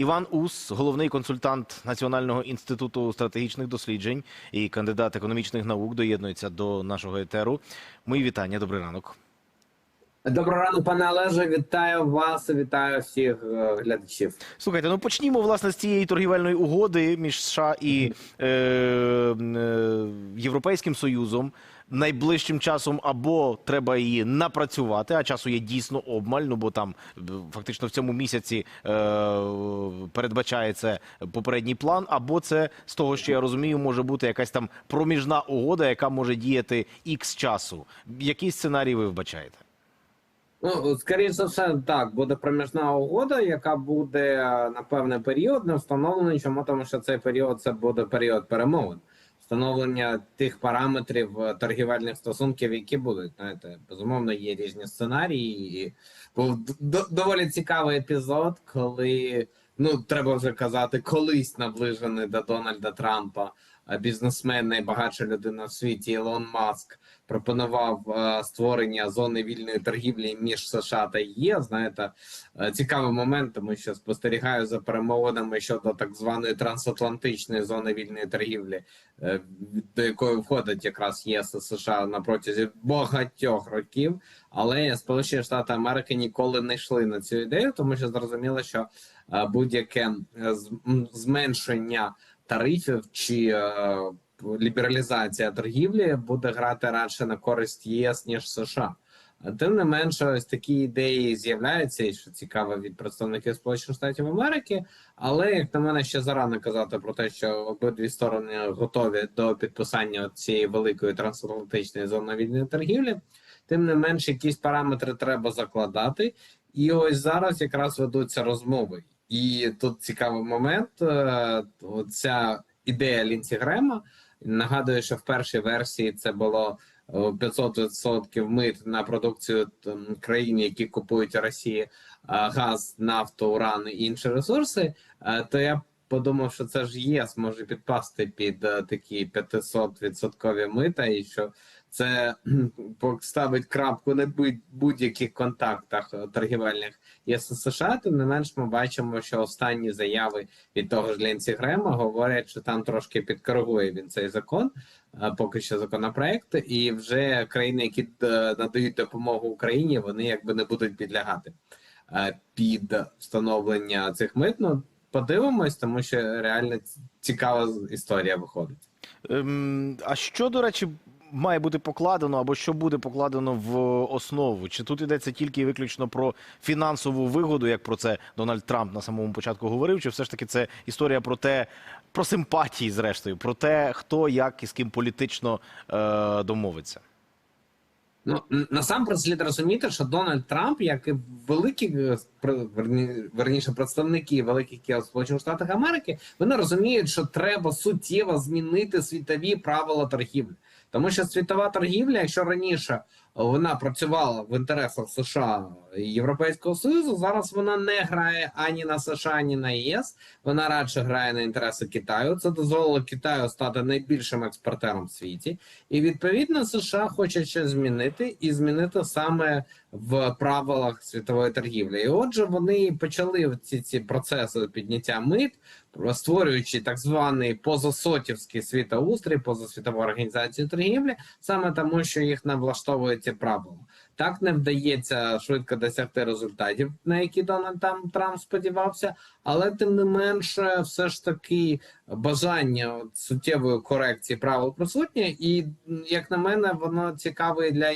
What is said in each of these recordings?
Іван Ус, головний консультант Національного інституту стратегічних досліджень і кандидат економічних наук, доєднується до нашого етеру. Мої вітання. Добрий ранок. Доброго ранку, пане Олеже. Вітаю вас, вітаю всіх е, глядачів. Слухайте, ну почнімо власне з цієї торгівельної угоди між США і е, е, Європейським Союзом. Найближчим часом або треба її напрацювати, а часу є дійсно обмаль. Ну бо там е, фактично в цьому місяці е, передбачається попередній план, або це з того, що я розумію, може бути якась там проміжна угода, яка може діяти ікс часу. Який сценарій ви вбачаєте? Ну, скоріше за все, так, буде проміжна угода, яка буде е, на певний період не встановлений. Чому тому, що цей період це буде період перемовин, встановлення тих параметрів е, торгівельних стосунків, які будуть. Знаєте, безумовно, є різні сценарії. І був доволі цікавий епізод, коли ну треба вже казати, колись наближений до Дональда Трампа. е, Бізнесмен, найбагатша людина в світі Ілон Маск пропонував е, створення зони вільної торгівлі між США та ЄС. Знаєте, е, цікавий момент, тому що спостерігаю за перемовинами щодо так званої трансатлантичної зони вільної торгівлі, е, до якої входить якраз ЄС і США на протязі багатьох років. Але Сполучені Штати Америки ніколи не йшли на цю ідею, тому що зрозуміло, що будь-яке зменшення тарифів чи лібералізація торгівлі буде грати радше на користь ЄС ніж США. Тим не менше, ось такі ідеї з'являються, і що цікаво від представників Сполучених Штатів Америки. Але як на мене ще зарано казати про те, що обидві сторони готові до підписання цієї великої трансатлантичної зони вільної торгівлі. Тим не менш, якісь параметри треба закладати, і ось зараз якраз ведуться розмови. І тут цікавий момент. е, Ця ідея Лінсі Грема. Нагадую, що в першій версії це було е, 500% мит на продукцію країн, які купують у Росії е, газ, нафту, уран і інші ресурси. Е, То я подумав, що це ж ЄС може підпасти під е, такі 500% мита, і що це кхм, поставить крапку на будь- будь-яких контактах е, торгівельних ЄС США. Тим не менш, ми бачимо, що останні заяви від того ж Ленсі Грема говорять, що там трошки підкоригує він цей закон, е, поки що законопроект, і вже країни, які е, надають допомогу Україні, вони якби не будуть підлягати під встановлення цих мит. Ну, подивимось, тому що реально цікава історія виходить. Ем, а що, до речі, має бути покладено або що буде покладено в основу? Чи тут йдеться тільки і виключно про фінансову вигоду, як про це Дональд Трамп на самому початку говорив? Чи все ж таки це історія про те, про симпатії, зрештою, про те, хто як і з ким політично е, домовиться? Ну насамперед слід розуміти, що Дональд Трамп, як і великі е, верніше представники великих кіл Сполучених Штатів Америки, вони розуміють, що треба суттєво змінити світові правила торгівлі, тому що світова торгівля, якщо раніше вона працювала в інтересах США і Європейського Союзу, зараз вона не грає ані на США, ані на ЄС. Вона радше грає на інтереси Китаю. Це дозволило Китаю стати найбільшим експортером в світі. І відповідно США хоче щось змінити і змінити саме в правилах світової торгівлі. І отже, вони почали ці ці процеси підняття мит, створюючи так званий позасотівський світоустрій, позасвітову організацію торгівлі, саме тому, що їх не влаштовують ці правила. Так не вдається швидко досягти результатів, на які Дональд Там- Трамп сподівався, але тим не менше, все ж таки бажання суттєвої корекції правил присутнє, і як на мене, воно цікаве для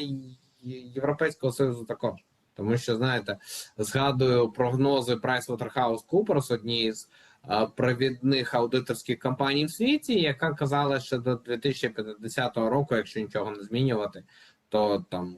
Європейського союзу також. Тому що знаєте, згадую прогнози PricewaterhouseCoopers, однієї з е, провідних аудиторських компаній в світі, яка казала, що до 2050 року, якщо нічого не змінювати, то там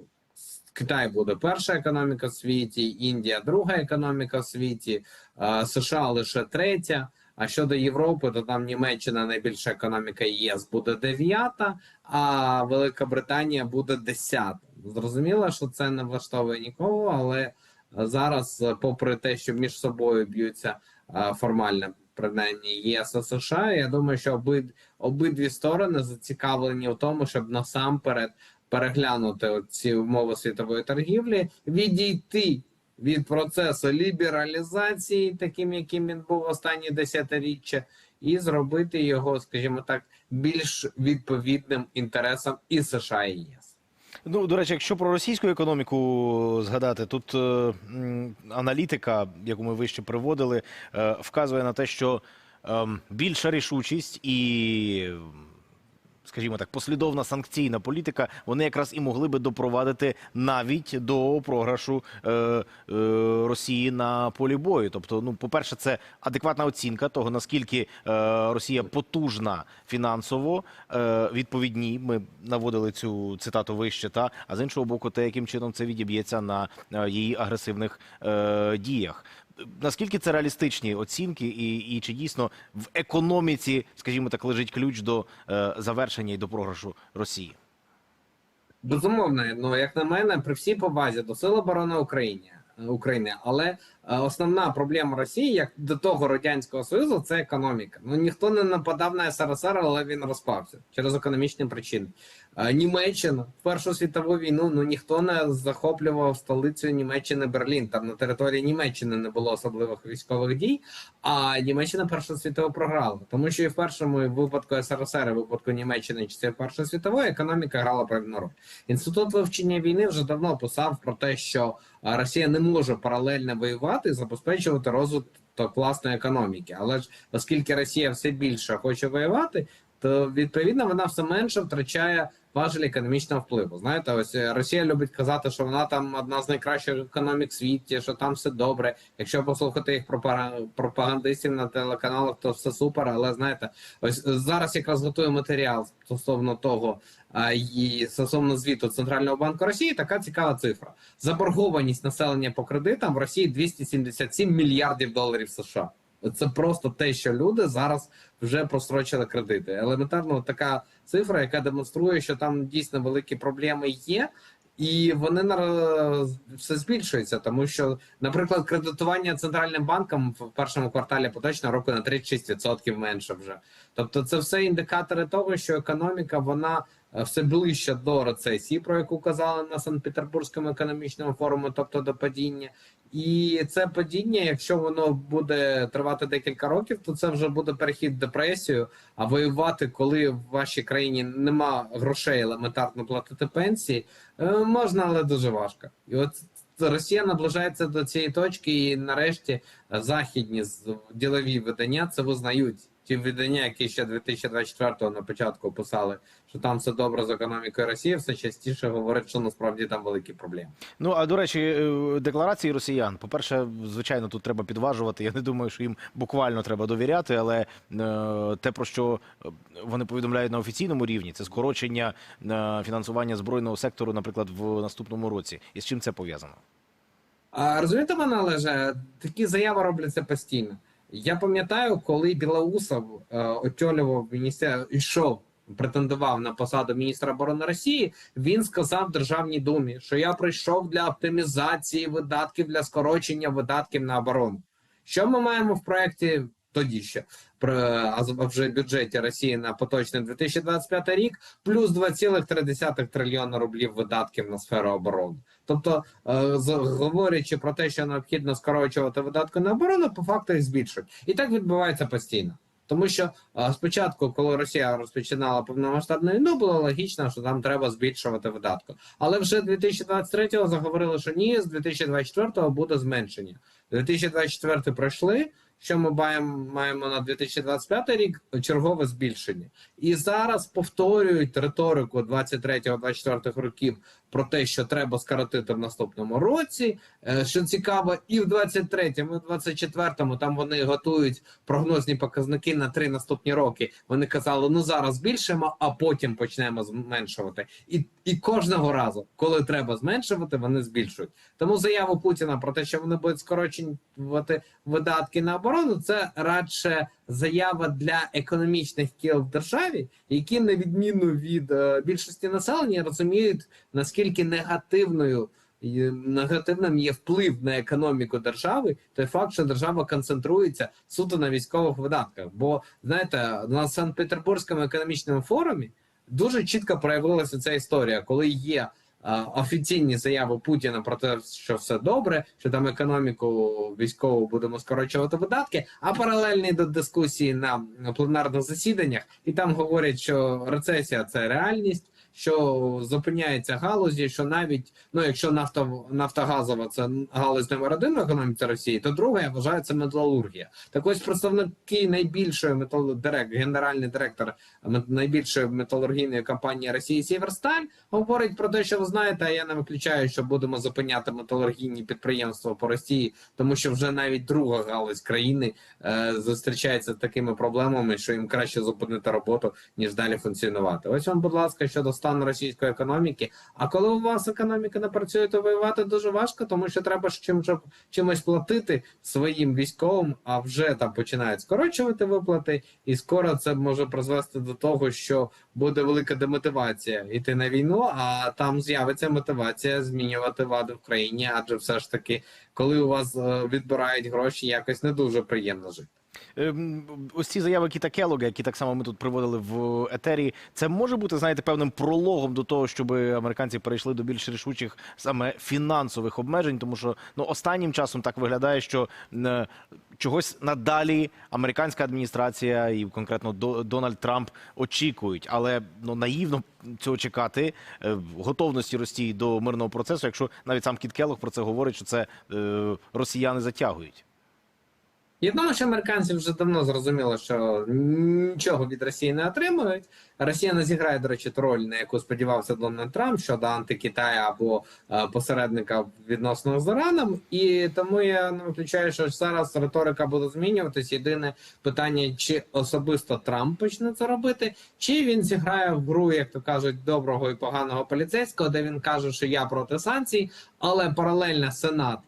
Китай буде перша економіка в світі, Індія друга економіка в світі, е, США лише третя. А щодо Європи, то там Німеччина найбільша економіка ЄС буде дев'ята, а Велика Британія буде десята. Зрозуміло, що це не влаштовує нікого, але зараз, е, попри те, що між собою б'ються е, формально принаймні ЄС і США, я думаю, що обид, обидві сторони зацікавлені в тому, щоб насамперед переглянути ці умови світової торгівлі, відійти від процесу лібералізації, таким яким він був останні десятиріччя, і зробити його, скажімо так, більш відповідним інтересам і США і ЄС. Ну, до речі, якщо про російську економіку згадати, тут е, аналітика, яку ми вище приводили, е, вказує на те, що е, більша рішучість і, скажімо так, послідовна санкційна політика, вони якраз і могли би допровадити навіть до програшу е, е, Росії на полі бою. Тобто, ну, по-перше, це адекватна оцінка того, наскільки е, Росія потужна фінансово. Е, відповідні, ми наводили цю цитату вище, та а з іншого боку, те, яким чином це відіб'ється на е, її агресивних е, діях. Наскільки це реалістичні оцінки, і, і чи дійсно в економіці, скажімо так, лежить ключ до е, завершення і до програшу Росії? Безумовно, ну як на мене, при всій повазі до Сил оборони України, України, але е, основна проблема Росії, як до того радянського союзу, це економіка. Ну ніхто не нападав на СРСР, але він розпався через економічні причини. Е, Німеччина в Першу світову війну ну ніхто не захоплював столицю Німеччини Берлін. Там на території Німеччини не було особливих військових дій. А Німеччина Першу світову програла, тому що і в першому випадку СРСР, і в випадку Німеччини чи це Першої світової економіка грала певну роль. Інститут вивчення війни вже давно писав про те, що Росія не може паралельно воювати і забезпечувати розвиток власної економіки. Але ж оскільки Росія все більше хоче воювати, то відповідно вона все менше втрачає важель економічного впливу. Знаєте, ось е, Росія любить казати, що вона там одна з найкращих економік світі, що там все добре. Якщо послухати їх пропага- пропагандистів на телеканалах, то все супер. Але знаєте, ось зараз якраз готую матеріал стосовно того і стосовно звіту Центрального банку Росії. Така цікава цифра. Заборгованість населення по кредитам в Росії 277 мільярдів доларів США. Це просто те, що люди зараз вже прострочили кредити. Елементарно така цифра, яка демонструє, що там дійсно великі проблеми є, і вони все збільшуються, тому що, наприклад, кредитування центральним банком в першому кварталі поточного року на 36% менше вже. Тобто, це все індикатори того, що економіка вона все ближче до рецесії, про яку казали на Санкт-Петербурзькому економічному форумі, тобто до падіння. І це падіння, якщо воно буде тривати декілька років, то це вже буде перехід в депресію. А воювати, коли в вашій країні нема грошей елементарно платити пенсії, е, можна, але дуже важко. І от Росія наближається до цієї точки, і нарешті е, західні ділові видання це визнають. Ті видання, які ще 2024-го на початку писали, що там все добре з економікою Росії, все частіше говорять, що насправді там великі проблеми. Ну а до речі, е, декларації росіян. По-перше, звичайно, тут треба підважувати. Я не думаю, що їм буквально треба довіряти, але е, те, про що е, вони повідомляють на офіційному рівні, це скорочення фінансування збройного сектору, наприклад, в наступному році. І з чим це пов'язано? А розумієте, мене Олеже, такі заяви робляться постійно. Я пам'ятаю, коли Білоусов е, очолював міністер, йшов, претендував на посаду міністра оборони Росії. Він сказав Державній думі, що я прийшов для оптимізації видатків для скорочення видатків на оборону. Що ми маємо в проєкті тоді ще а вже бюджеті Росії на поточний 2025 рік, плюс 2,3 трильйона рублів видатків на сферу оборони. Тобто, е, говорячи про те, що необхідно скорочувати видатки на оборону, по факту їх збільшують. І так відбувається постійно. Тому що е, спочатку, коли Росія розпочинала повномасштабну війну, було логічно, що там треба збільшувати видатки. Але вже 2023-го заговорили, що ні, з 2024-го буде зменшення. 2024 пройшли. Що ми маємо, на 2025 рік чергове збільшення, і зараз повторюють риторику 23-24 років про те, що треба скоротити в наступному році. Е, Що цікаво, і в 23-му, і в 24-му там вони готують прогнозні показники на три наступні роки. Вони казали, ну зараз збільшимо, а потім почнемо зменшувати. І, і кожного разу, коли треба зменшувати, вони збільшують. Тому заяву Путіна про те, що вони будуть скорочувати видатки на оборону, це радше заява для економічних кіл в державі, які на відміну від е, більшості населення розуміють наскільки негативною негативним є вплив на економіку держави, той факт, що держава концентрується суто на військових видатках. Бо знаєте, на Санкт-Петербурзькому економічному форумі дуже чітко проявилася ця історія, коли є офіційні заяви Путіна про те, що все добре, що там економіку військову будемо скорочувати видатки, а паралельні до дискусії на пленарних засіданнях, і там говорять, що рецесія це реальність. Що зупиняється галузі, що навіть ну, якщо нафто, нафтогазова це галузь номер один в економіці Росії, то друга я вважаю це металургія. Так ось представники найбільшої металодирект, генеральний директор найбільшої металургійної компанії Росії Сіверсталь говорить про те, що ви знаєте, а я не виключаю, що будемо зупиняти металургійні підприємства по Росії, тому що вже навіть друга галузь країни е, зустрічається з такими проблемами, що їм краще зупинити роботу ніж далі функціонувати. Ось вам, будь ласка, щодо стану російської економіки. А коли у вас економіка не працює, то воювати дуже важко, тому що треба ж чим чимось платити своїм військовим, а вже там починають скорочувати виплати, і скоро це може призвести до того, що буде велика демотивація йти на війну, а там з'явиться мотивація змінювати владу в країні, адже все ж таки, коли у вас е, відбирають гроші, якось не дуже приємно жити. Ем, Ось ці заяви Кіта Келога, які так само ми тут приводили в етері, це може бути, знаєте, певним прологом до того, щоб американці перейшли до більш рішучих саме фінансових обмежень, тому що ну останнім часом так виглядає, що е, чогось надалі американська адміністрація і конкретно Дональд Трамп очікують, але ну наївно цього чекати е, готовності Росії до мирного процесу, якщо навіть сам Кіт Келог про це говорить, що це е, росіяни затягують. Я думаю, що американці вже давно зрозуміли, що нічого від Росії не отримують. Росія не зіграє, до речі, роль, на яку сподівався Дональд Трамп щодо антикитаю або е, посередника відносно з Іраном. І тому я не виключаю, що зараз риторика буде змінюватись. Єдине питання, чи особисто Трамп почне це робити, чи він зіграє в гру, як то кажуть, доброго і поганого поліцейського, де він каже, що я проти санкцій, але паралельно Сенат.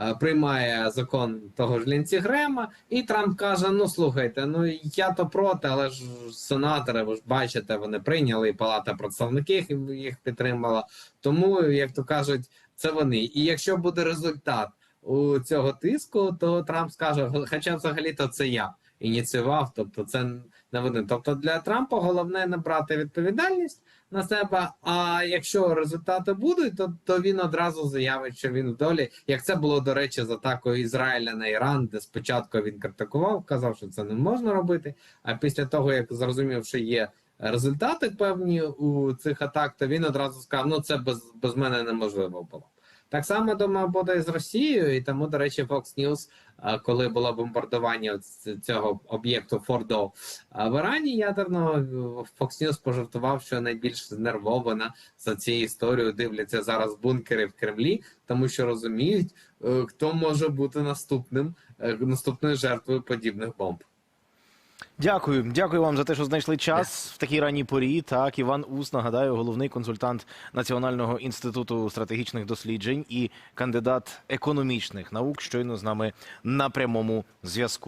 Е, Приймає закон того ж Лінці Грема, і Трамп каже: Ну слухайте, ну я то проти, але ж сенатори, ви ж бачите, вони прийняли, і Палата представників їх підтримала. Тому, як то кажуть, це вони. І якщо буде результат у цього тиску, то Трамп скаже: хоча взагалі то це я ініціював, тобто це не вони. Тобто для Трампа головне не брати відповідальність на себе. А якщо результати будуть, то, то він одразу заявить, що він в долі. Як це було до речі, з атакою Ізраїля на Іран, де спочатку він критикував, казав, що це не можна робити. А після того, як зрозумів, що є результати певні у цих атак, то він одразу сказав: ну це без, без мене неможливо було. Так само думаю, буде з Росією, і тому, до речі, Fox News, коли було бомбардування цього об'єкту Фордо в Ірані ядерного, Fox News пожартував, що найбільш знервована за цією історією дивляться зараз бункери в Кремлі, тому що розуміють, е, хто може бути наступним е, наступною жертвою подібних бомб. Дякую, дякую вам за те, що знайшли час в такій ранній порі. Так, Іван Ус, нагадаю, головний консультант Національного інституту стратегічних досліджень і кандидат економічних наук, щойно з нами на прямому зв'язку.